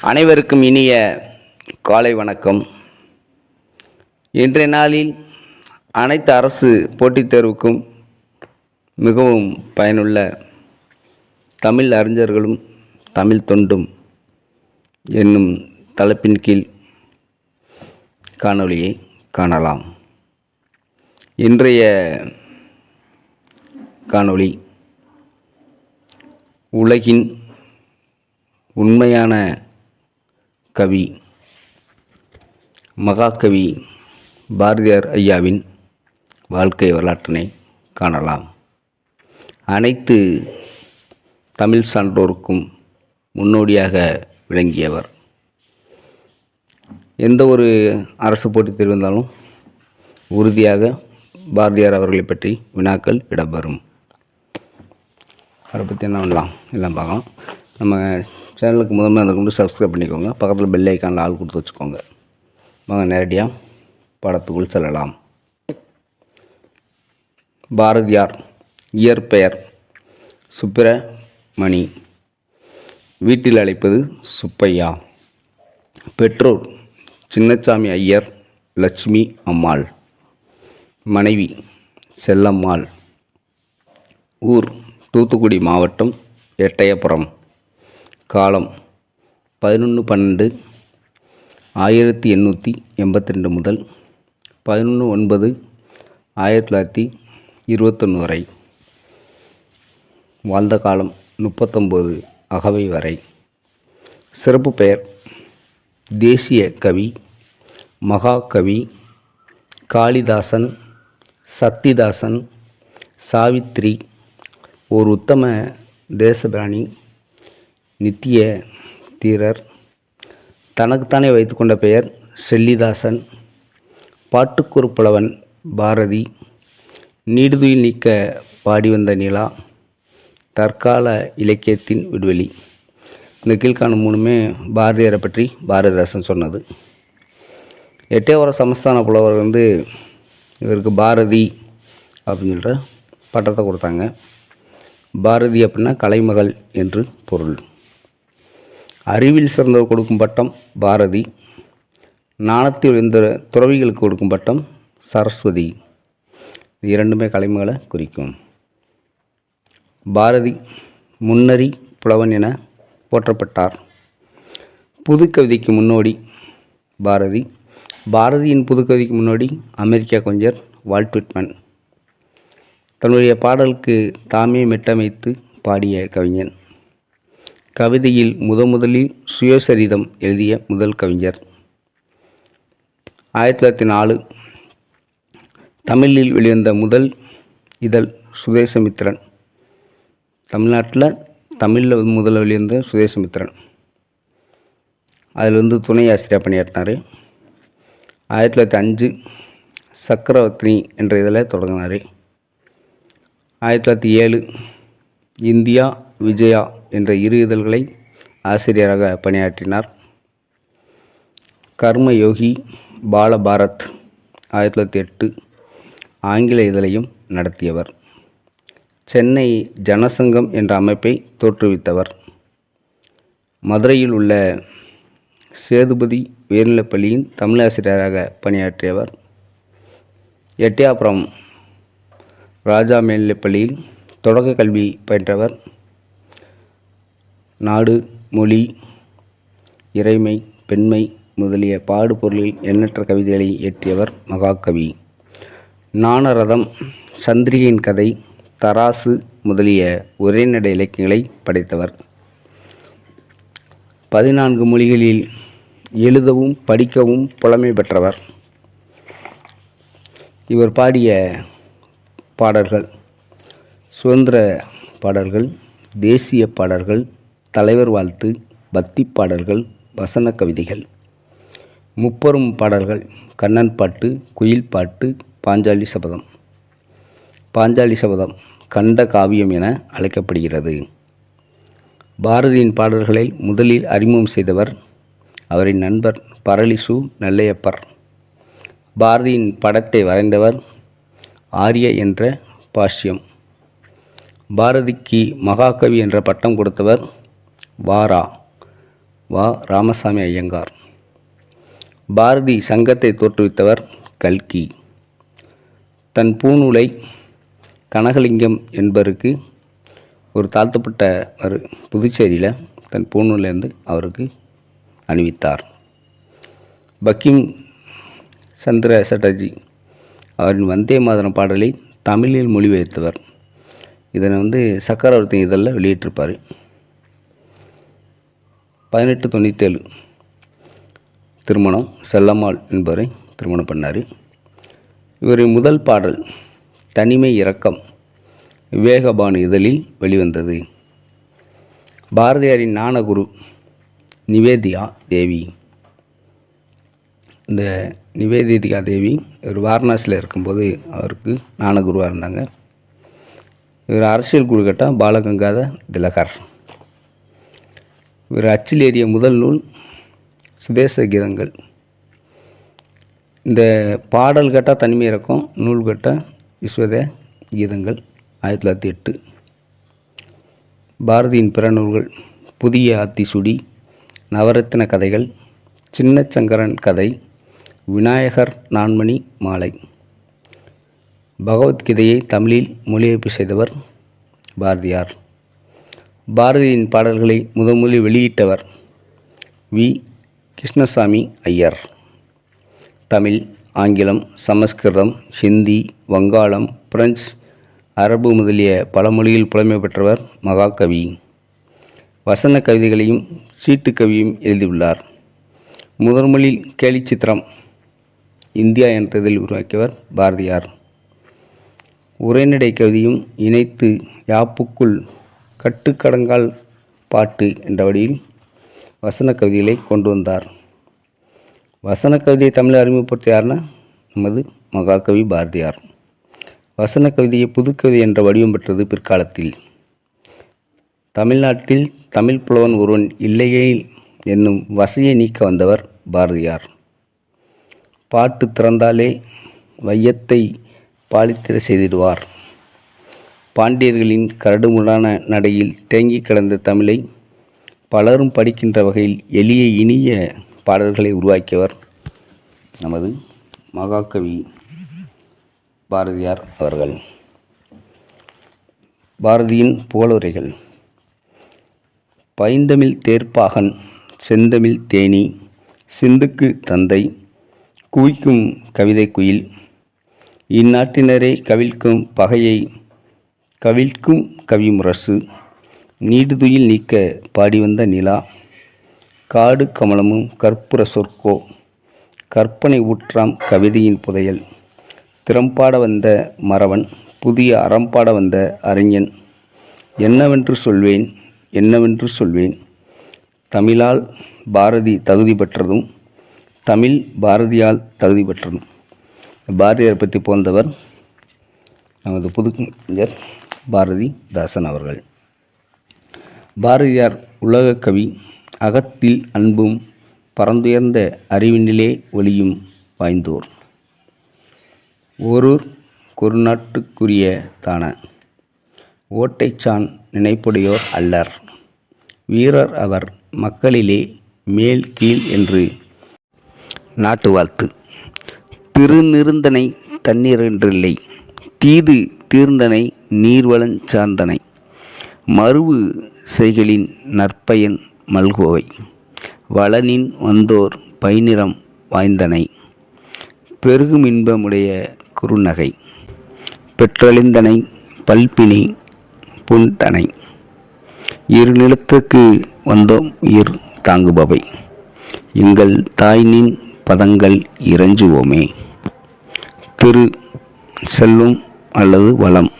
அனைவருக்கும் இனிய காலை வணக்கம். இன்றைய நாளில் அனைத்து அரசு போட்டித் தேர்வுக்கும் மிகவும் பயனுள்ள தமிழ் அறிஞர்களும் தமிழ் தொண்டும் என்னும் தலைப்பின் கீழ் காணொளியை காணலாம். இன்றைய காணொளி உலகின் உண்மையான கவி மகாகவி பாரதியார் ஐயாவின் வாழ்க்கை வரலாற்றினை காணலாம். அனைத்து தமிழ் சான்றோருக்கும் முன்னோடியாக விளங்கியவர். எந்த ஒரு அரசு போட்டி தெரிவித்தாலும் உறுதியாக பாரதியார் அவர்களை பற்றி வினாக்கள் இடம்பெறும். அதை பற்றி என்ன பண்ணலாம்? எல்லாம் பார்க்கலாம். நம்ம சேனலுக்கு முதன்மை அதை கொண்டு சப்ஸ்கிரைப் பண்ணிக்கோங்க. பக்கத்தில் பெல் ஐக்கானில் ஆள் கொடுத்து வச்சுக்கோங்க. வாங்க நேரடியாக படத்துக்குள் செல்லலாம். பாரதியார் இயற்பெயர் சுப்பிரமணி. வீட்டில் அழைப்பது சுப்பையா. பெற்றோர் சின்னச்சாமி ஐயர் லட்சுமி அம்மாள். மனைவி செல்லம்மாள். ஊர் தூத்துக்குடி மாவட்டம் எட்டயபுரம். காலம் பதினொன்று பன்னெண்டு ஆயிரத்தி எண்ணூற்றி எண்பத்தி ரெண்டு முதல் பதினொன்று ஒன்பது ஆயிரத்தி தொள்ளாயிரத்தி இருபத்தொன்று வரை. வாழ்ந்த காலம் முப்பத்தொம்போது அகவை வரை. சிறப்பு பெயர் தேசிய கவி மகாகவி காளிதாசன் சக்திதாசன் சாவித்ரி ஒரு உத்தம தேசபிராணி நித்திய தீரர் தனக்குத்தானே வைத்துக்கொண்ட பெயர் செல்லிதாசன் பாட்டுக்குறு புலவன் பாரதி நீடுதுயில் நீக்க பாடி வந்த நிலா தற்கால இலக்கியத்தின் விடுவெளி. இந்த கீழ்காணும் மூணுமே பாரதியாரை பற்றி பாரதிதாசன் சொன்னது. எட்டையோர சமஸ்தான புலவர் வந்து இவருக்கு பாரதி அப்படின்னு சொல்கிற பட்டத்தை கொடுத்தாங்க. பாரதி அப்படின்னா கலைமகள் என்று பொருள். அறிவில் சிறந்தவர் கொடுக்கும் பட்டம் பாரதி. நாணத்தில் இருந்த துறவிகளுக்கு கொடுக்கும் பட்டம் சரஸ்வதி. இது இரண்டுமே கலைமைகளை குறிக்கும். பாரதி முன்னறி புலவன் என போற்றப்பட்டார். புது கவிதைக்கு முன்னோடி பாரதி. பாரதியின் புது கவிதைக்கு முன்னோடி அமெரிக்கா கொஞ்சர் வால்ட்விட்மன் தன்னுடைய பாடலுக்கு தாமே மெட்டமைத்து பாடிய கவிஞன். கவிதையில் முதமுதலில் சுயசரிதம் எழுதிய முதல் கவிஞர். ஆயிரத்தி தொள்ளாயிரத்தி நாலு தமிழில் வெளிவந்த முதல் இதழ் சுதேசமித்திரன். தமிழ்நாட்டில் தமிழில் முதல்ல வெளிவந்த சுதேசமித்திரன். அதில் வந்து துணை ஆசிரியர் பணியாற்றினார். ஆயிரத்தி தொள்ளாயிரத்தி அஞ்சு சக்கரவர்த்தினி என்ற இதில் தொடங்கினார். ஆயிரத்தி தொள்ளாயிரத்தி ஏழு இந்தியா விஜயா என்ற இரு இதழ்களை ஆசிரியராக பணியாற்றினார். கர்மயோகி பாலபாரத் ஆயிரத்தி தொள்ளாயிரத்தி எட்டு ஆங்கில இதழையும் நடத்தியவர். சென்னை ஜனசங்கம் என்ற அமைப்பை தோற்றுவித்தவர். மதுரையில் உள்ள சேதுபதி உயர்நிலைப்பள்ளியின் தமிழாசிரியராக பணியாற்றியவர். எட்டியாபுரம் ராஜா மேல்நிலைப்பள்ளியில் தொடக்க கல்வி பயின்றவர். நாடு மொழி இறைமை பெண்மை முதலிய பாடுபொருளில் எண்ணற்ற கவிதைகளை இயற்றியவர் மகாகவி. நாணரதம் சந்திரிகையின் கதை தராசு முதலிய உரைநடை இலக்கியங்களை படைத்தவர். பதினான்கு மொழிகளில் எழுதவும் படிக்கவும் புலமை பெற்றவர். இவர் பாடிய பாடல்கள் சுதந்திர பாடல்கள் தேசிய பாடல்கள் தலைவர் வாழ்த்து பக்தி பாடல்கள் வசன கவிதைகள். முப்பெரும் பாடல்கள் கண்ணன் பாட்டு குயில் பாட்டு பாஞ்சாலி சபதம். பாஞ்சாலி சபதம் கண்ட காவியம் என அழைக்கப்படுகிறது. பாரதியின் பாடல்களை முதலில் அறிமுகம் செய்தவர் அவரின் நண்பர் பரளிசு நல்லையப்பர். பாரதியின் படத்தை வரைந்தவர் ஆரிய என்ற பாஷ்யம். பாரதிக்கு மகாகவி என்ற பட்டம் கொடுத்தவர் வாரா வா ராமசாமி ஐயங்கார். பாரதி சங்கத்தை தோற்றுவித்தவர் கல்கி. தன் பூநூலை கனகலிங்கம் என்பவருக்கு ஒரு தாழ்த்தப்பட்ட புதுச்சேரியில் தன் பூநூலேருந்து அவருக்கு அணிவித்தார். பக்கிம் சந்திர சட்டர்ஜி அவரின் வந்தே மாதரம் பாடலை தமிழில் மொழிபெயர்த்தவர். இதனை வந்து சக்கரவர்த்தி இதழில் வெளியிட்டிருப்பார். பதினெட்டு தொண்ணூற்றேழு திருமணம் செல்லம்மாள் என்பவரை திருமணம் பண்ணார். இவரின் முதல் பாடல் தனிமை இரக்கம் விவேகபானு இதழில் வெளிவந்தது. பாரதியாரின் ஞானகுரு நிவேதியா தேவி. இந்த நிவேதிகா தேவி இவர் வாரணாசியில் இருக்கும்போது அவருக்கு ஞானகுருவாக இருந்தாங்க. இவர் அரசியல் குழு கேட்டால் பாலகங்காத திலகர். இவர் அச்சில் ஏறிய முதல் நூல் சுதேச கீதங்கள். இந்த பாடல் கேட்டால் தனிமை இறக்கும் நூல் கேட்டால் விஸ்வத கீதங்கள் ஆயிரத்தி தொள்ளாயிரத்தி எட்டு. பாரதியின் பிற நூல்கள் புதிய ஆத்திசுடி நவரத்தின கதைகள் சின்னச்சங்கரன் கதை விநாயகர் நான்மணி மாலை. பகவத்கீதையை தமிழில் மொழிபெயர்ப்பு செய்தவர் பாரதியார். பாரதியின் பாடல்களை முதன்முதலில் வெளியிட்டவர் வி. கிருஷ்ணசாமி ஐயர். தமிழ் ஆங்கிலம் சமஸ்கிருதம் ஹிந்தி வங்காளம் பிரெஞ்சு அரபு முதலிய பல மொழியில் புலமை பெற்றவர் மகாகவி. வசன கவிதைகளையும் சீட்டு கவியும் எழுதியுள்ளார். முதன்மொழியில் கேலிச்சித்திரம் இந்தியா என்ற இதில் உருவாக்கியவர் பாரதியார். உரைநடை கவிதையும் இணைத்து யாப்புக்குள் கட்டுக்கடங்கால் பாட்டு என்ற வழியில் வசன கவிதைகளை கொண்டு வந்தார். வசன கவிதையை தமிழை அறிமுகப்படுத்த யாருன்னா நமது மகாகவி பாரதியார். வசன கவிதையை புதுக்கவிதை என்ற வடிவம் பெற்றது பிற்காலத்தில். தமிழ்நாட்டில் தமிழ் புலவன் ஒருவன் இல்லையே என்னும் வசையை நீக்க வந்தவர் பாரதியார். பாட்டு திறந்தாலே வையத்தை பாலித்திர செய்திடுவார். பாண்டியர்களின் கரடுமுரடான நடையில் தேங்கி கிடந்த தமிழை பலரும் படிக்கின்ற வகையில் எளிய இனிய பாடல்களை உருவாக்கியவர் நமது மகாகவி பாரதியார் அவர்கள். பாரதியின் புகழுரைகள். பைந்தமிழ் தேர்ப்பாகன் செந்தமிழ் தேனி சிந்துக்கு தந்தை குவிக்கும் கவிதை குயில் இந்நாட்டினரே கவிழ்க்கும் பகையை கவிழ்க்கும் கவிமுரசு நீடுதுயில் நீக்க பாடி வந்த நிலா காடு கமலமும் கற்பூர சொற்கோ கற்பனை ஊற்றாம் கவிதையின் புதையல் திறம்பாட வந்த மறவன் புதிய அறம்பாட வந்த அறிஞன் என்னவென்று சொல்வேன் என்னவென்று சொல்வேன் தமிழால் பாரதி தகுதி பெற்றதும் தமிழ் பாரதியால் தகுதி பெற்றதும். பாரதியார் பற்றி போந்தவர் நமது புதுக்கவிஞர் பாரதிதாசன் அவர்கள். பாரதியார் உலகக்கவி அகத்தில் அன்பும் பரந்துயர்ந்த அறிவினிலே ஒளியும் வாய்ந்தோர். ஓரூர் குறுநாட்டுக்குரிய தான ஓட்டைச்சான் நினைப்புடையோர் அல்லர். வீரர் அவர் மக்களிலே மேல் கீழ் என்று நாட்டு வாழ்த்து. திருநிருந்தனை தண்ணீர் என்றில்லை. தீது தீர்ந்தனை நீர்வளஞ் சார்ந்தனை. மறுவு செய்களின் நற்பயன் மல்கோவை. வளனின் வந்தோர் பைநிறம் வாய்ந்தனை. பெருகும் இன்பமுடைய குறுநகை. பெற்றழிந்தனை பல்பினி புன்தனை. இரு நிலத்துக்கு வந்தோம் உயிர் தாங்குபவை. எங்கள் தாய்னின் பதங்கள் இறைஞ்சுவோமே. திரு செல்லும் அல்லது வளம்.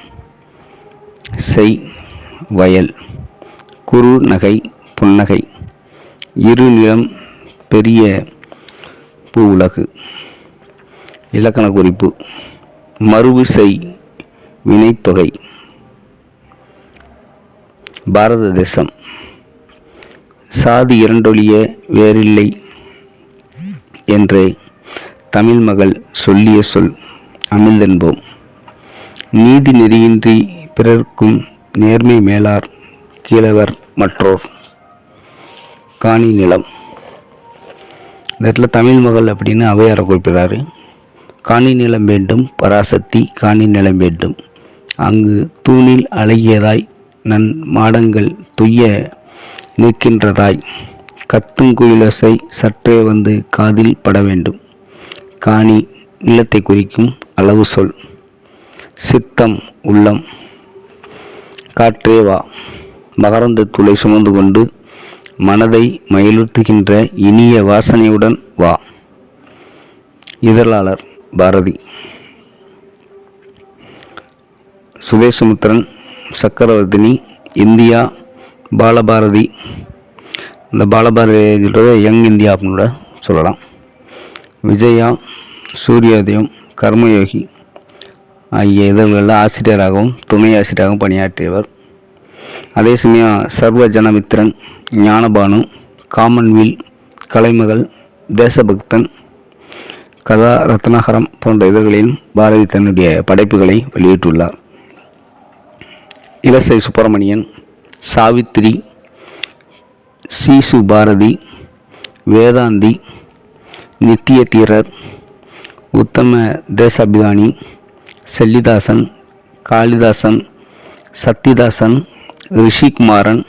செய் வயல் குறு நகை புன்னகை. இருநிலம் பெரிய பூ உலகு இலக்கண குறிப்பு மறுவு செய் வினைத்தொகை பாரத தேசம் சாதி இரண்டொழிய வேறில்லை என்று தமிழ் மகள் சொல்லிய சொல் அமிழ்தென்போம் நீதி நெறியின்றி பிறர்க்கும் நேர்மை மேலார் கீழவர் மற்றோர். காணி நிலம். இந்த இடத்துல தமிழ் மகள் அப்படின்னு அவையாரை குறிப்பிடுறாரு. காணி நிலம் வேண்டும் பராசக்தி காணி நிலம் வேண்டும். அங்கு தூணில் அழகியதாய் நன் மாடங்கள் துய்ய நிற்கின்றதாய் கத்தும் குயிலசை சற்றே வந்து காதில் பட வேண்டும். காணி நிலத்தை குறிக்கும் அளவு சொல். சித்தம் உள்ளம். காற்றே வா. மகரந்த துளை சுமந்து கொண்டு மனதை மயிலுறுத்துகின்ற இனிய வாசனையுடன் வா. இதழாளர் பாரதி. சுதேசமுத்திரன் சக்கரவர்த்தினி இந்தியா பாலபாரதி. இந்த பாலபாரதின்றத யங் இந்தியா அப்படின்னு சொல்லலாம். விஜயா சூரியோதயம் கர்மயோகி. ஆகிய இதழ்களில் ஆசிரியராகவும் துணை ஆசிரியராகவும் பணியாற்றியவர். அதே சமயம் சர்வ ஜனமித்திரன் ஞானபானு காமன்வீல் கலைமகள் தேசபக்தன் கதா ரத்னாகரம் போன்ற இதழ்களில் பாரதி தன்னுடைய படைப்புகளை வெளியிட்டுள்ளார். இலசை சுப்பிரமணியன் சாவித்திரி சீசு பாரதி வேதாந்தி நித்திய தீரர் உத்தம தேசாபிதானி செல்லிதாசன் காளிதாசன் சத்திதாசன் ரிஷிகுமாரன்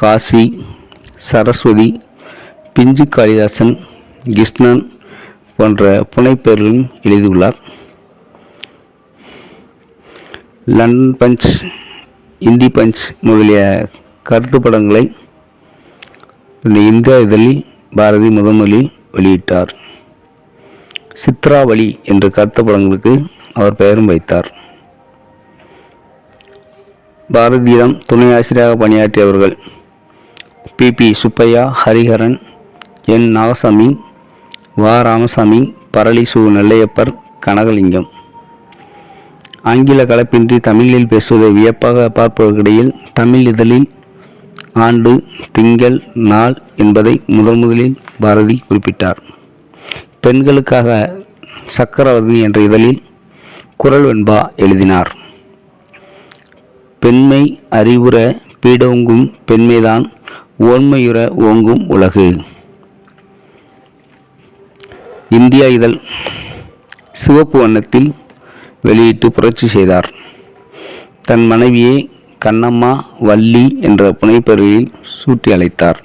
காசி சரஸ்வதி பிஞ்சு காளிதாசன் கிருஷ்ணன் போன்ற புனைப்பெயர்களும் எழுதியுள்ளார். லண்டன் பஞ்ச் இந்தி பஞ்ச் முதலிய கருத்து படங்களை இந்த இந்தியா இதழில் பாரதி முதன்முதலில் வெளியிட்டார். சித்ராவளி என்ற கருத்து படங்களுக்கு அவர் பெயரும் வைத்தார். பாரதியிடம் துணை ஆசிரியராக பணியாற்றியவர்கள் P. P. Subbaiah Hariharan N. Nagasamy வா. ராமசாமி பரளி சு. நெல்லையப்பர் கனகலிங்கம். ஆங்கில கலப்பின்றி தமிழில் பேசுவதை வியப்பாக பார்ப்பவர்களிடையில் தமிழ் இதழில் ஆண்டு திங்கள் நாள் என்பதை முதன் முதலில் பாரதி குறிப்பிட்டார். பெண்களுக்காக சக்கரவர்த்தி என்ற இதழில் குரல் வெண்பா எழுதினார். பெண்மை அறிவுற பீடோங்கும் பெண்மைதான் ஓன்மையுற ஓங்கும் உலகு. இந்தியா இதழ் சிவப்பு வண்ணத்தில் வெளியிட்டு புரட்சி செய்தார். தன் மனைவியை கண்ணம்மா வள்ளி என்ற புனைப்பெயரில் சூட்டி அழைத்தார்.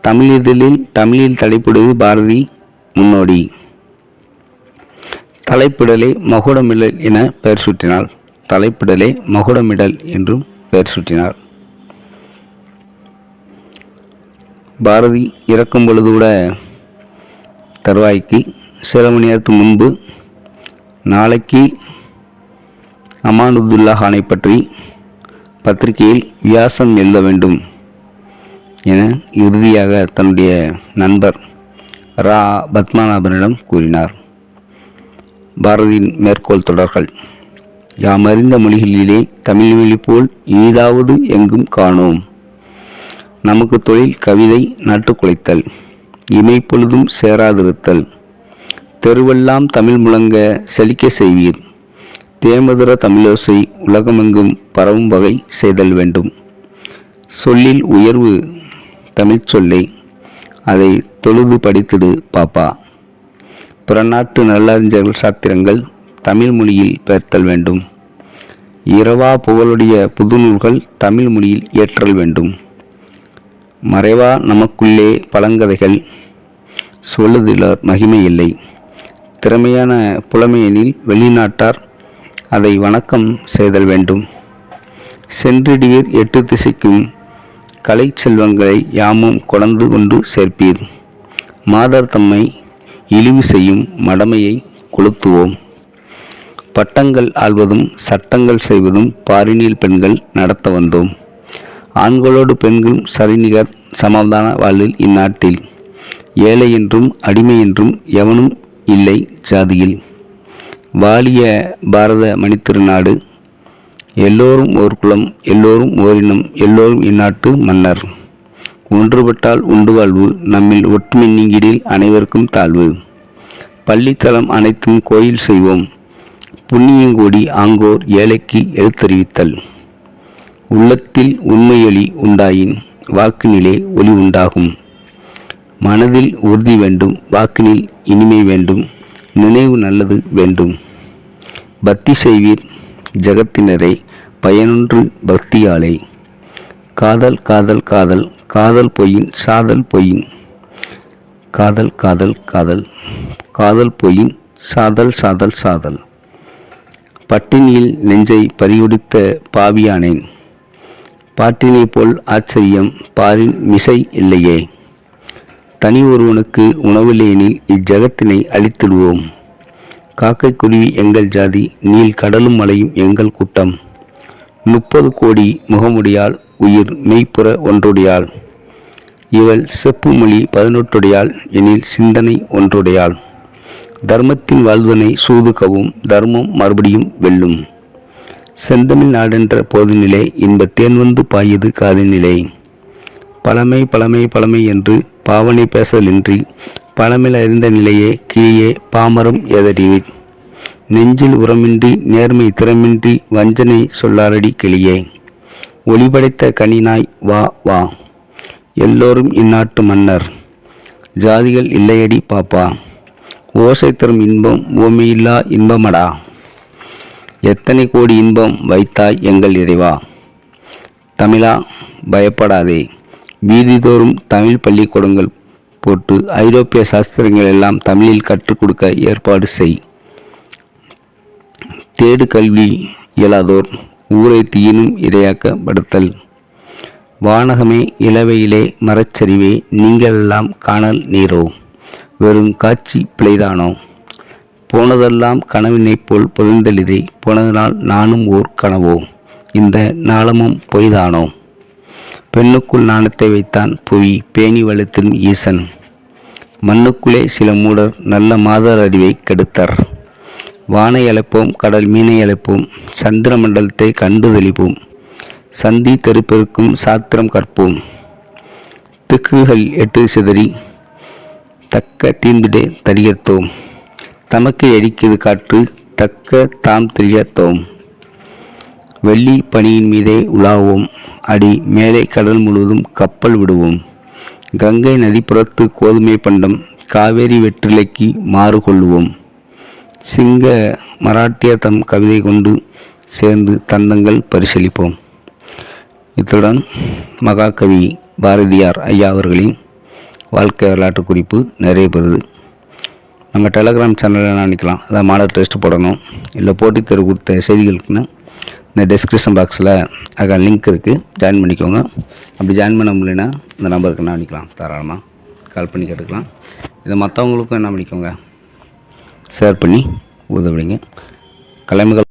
தமிழ் இதழில் தமிழில் தலைப்பிடுவது பாரதி முன்னோடி. தலைப்பிடலை மகுடமிடல் என பெயர் சூட்டினார் தலைப்பிடலை மகுடமிடல் என்றும் பெயர் சூட்டினார். பாரதி இறக்கும் பொழுது கூட தருவாய்க்கு சில மணி நேரத்துக்கு முன்பு நாளைக்கு அமானுத்துல்லா ஹானை பற்றி பத்திரிகையில் வியாசம் எழுத வேண்டும் என இறுதியாக தன்னுடைய நண்பர் ரா பத்மநாபனிடம் கூறினார். பாரதியின் மேற்கோள் தொடர்கள் யாம் அறிந்த மொழிகளிலே தமிழ் மொழி போல் இனிதாவது எங்கும் காணோம். நமக்கு தொழில் கவிதை நட்டுக்குலைத்தல் இமைப்பொழுதும் சேராதிருத்தல். தெருவெல்லாம் தமிழ் முழங்க செழிக்க செய்வீர். தேமதுர தமிழோசை உலகமெங்கும் பரவும் வகை செய்தல் வேண்டும். சொல்லில் உயர்வு தமிழ் சொல்லை அதை தொழுது படித்திடு பாப்பா. புறநாட்டு நல்லறிஞர்கள் சாத்திரங்கள் தமிழ் மொழியில் பெயர்த்தல் வேண்டும். இரவா புகழுடைய புதுநூல்கள் தமிழ் மொழியில் ஏற்றல் வேண்டும். மறைவா நமக்குள்ளே பழங்கதைகள் சொல்லுதிலர் மகிமை இல்லை. திறமையான புலமையெனில் வெளிநாட்டார் அதை வணக்கம் செய்தல் வேண்டும். சென்றிடுவீர் எட்டு திசைக்கும் கலை செல்வங்களை யாமும் கொடந்து கொண்டு சேர்ப்பீர். மாதர் தம்மை இழிவு செய்யும் மடமையை கொளுத்துவோம். பட்டங்கள் ஆள்வதும் சட்டங்கள் செய்வதும் பாரினியல் பெண்கள் நடத்த வந்தோம். ஆண்களோடு பெண்களும் சரிநிகர் சமாதான வாழ்வில் இந்நாட்டில். ஏழை என்றும் அடிமை என்றும் எவனும் இல்லை ஜாதியில். வாலிய பாரத மணித்திருநாடு எல்லோரும் ஓர் குலம் எல்லோரும் ஓரினம் எல்லோரும் இந்நாட்டு மன்னர். ஒன்றுபட்டால் உண்டு வாழ்வு நம்மில் ஒற்றுமை நீங்கிடில் அனைவருக்கும் தாழ்வு. பள்ளித்தலம் அனைத்தும் கோயில் செய்வோம். புண்ணியங்கோடி ஆங்கோர் ஏழைக்கு எழுத்தறிவித்தல். உள்ளத்தில் உண்மையொலி உண்டாயின் வாக்கினிலே ஒளி உண்டாகும். மனதில் உறுதி வேண்டும் வாக்கினில் இனிமை வேண்டும் நினைவு நல்லது வேண்டும். பக்தி செய்வீர் ஜகத்தினரை பயனொன்று பக்தியாலே. காதல் காதல் காதல். காதல் பொய்யின் சாதல் பொய்யின். காதல் காதல் காதல். காதல் பொய்யின் சாதல் சாதல் சாதல். பட்டினியில் நெஞ்சை பறியுடித்த பாவியானேன். பாட்டினை போல் ஆச்சரியம் பாரின் மிசை இல்லையே. தனி ஒருவனுக்கு உணவில்லையெனில் இஜகத்தினை அழித்திடுவோம். காக்கைக்குருவி எங்கள் ஜாதி நீல் கடலும் மலையும் எங்கள் கூட்டம். முப்பது கோடி முகமுடியால் உயிர் மெய்ப்புற ஒன்றுடையாள். இவள் செப்பு மொழி பதினெட்டுடையாள் எனில் சிந்தனை ஒன்றுடையாள். தர்மத்தின் வாழ்வனை சூதுகவும் தர்மம் மறுபடியும் வெல்லும். செந்தமிழ் நாடென்ற போதினிலே இன்ப தேன் வந்து பாயுது காதினிலே. பழமை பழமை பழமை என்று பாவனை பேசலின்றி பழமில் அறிந்த நிலையே கீழே பாமரம் எதறிவி நெஞ்சில் உரமின்றி நேர்மை திறமின்றி வஞ்சனை சொல்லாரடி கிளியே. ஒளிபடைத்த கனினாய் வா வா. எல்லோரும் இந்நாட்டு மன்னர். ஜாதிகள் இல்லையடி பாப்பா. ஓசை தரும் இன்பம் ஓமையில்லா இன்பமடா. எத்தனை கோடி இன்பம் வைத்தாய் எங்கள் இறைவா. தமிழா பயப்படாதே. வீதிதோறும் தமிழ் பள்ளிக்கூடங்கள் போட்டு ஐரோப்பிய சாஸ்திரங்கள் எல்லாம் தமிழில் கற்றுக் கொடுக்க ஏற்பாடு செய். தேடு கல்வி இயலாதோர் ஊரை தீயினும் இரையாக்கப்படுத்தல். வானகமே இளவையிலே மரச்சரிவே நீங்களெல்லாம் காணல் நீரோ? வெறும் காட்சி பிழைதானோ? போனதெல்லாம் கனவினைப் போல் புதைந்தளிதை போனதனால் நானும் ஓர் கனவோ? இந்த நாளமும் பொய்தானோ? பெண்ணுக்குள் நாணத்தை வைத்தான் புவி பேணி வளர்த்திடும் ஈசன். மண்ணுக்குள்ளே சில மூடர் நல்ல மாதர் அறிவை கெடுத்தர். வானை அழைப்போம் கடல் மீனை அழைப்போம் சந்திர மண்டலத்தை கண்டு தெளிப்போம். சந்தி தெருப்பெருக்கும் சாத்திரம் கற்போம். திக்குகள் எட்டு சிதறி தக்க தீந்திடே தரியத்தோம் தமக்கு எரிக்குது காற்று தக்க தாம் தெரியத்தோம் வெள்ளி பனியின் மீதே உலாவோம் அடி மேலே கடல் முழுவதும் கப்பல் விடுவோம். கங்கை நதிப்புறத்து கோதுமை பண்டம் காவேரி வெற்றிலைக்கு மாறு கொள்ளுவோம். சிங்க மராட்டிய தம் கவிதை கொண்டு சேர்ந்து தந்தங்கள் பரிசீலிப்போம் இத்துடன் மகாகவி பாரதியார் ஐயா அவர்களின் வாழ்க்கை வரலாற்று குறிப்பு நிறைய பெறுது. நம்ம டெலகிராம் சேனலில் நினைக்கலாம்? அதான் மாடல் டெஸ்ட் போடணும். இல்லை போட்டித் தேர்வு கொடுத்த செய்திகளுக்குன்னு இந்த டெஸ்கிரிப்ஷன் பாக்ஸில் அங்கே லிங்க் இருக்குது ஜாயின் பண்ணிக்கோங்க. அப்படி ஜாயின் பண்ண முடியலன்னா இந்த நம்பருக்கு என்ன பண்ணிக்கலாம் தாராளமாக கால் பண்ணி கேட்டுக்கலாம். இதை மற்றவங்களுக்கும் என்ன பண்ணிக்கோங்க? ஷேர் பண்ணி உதவிங்க கிழமைகள்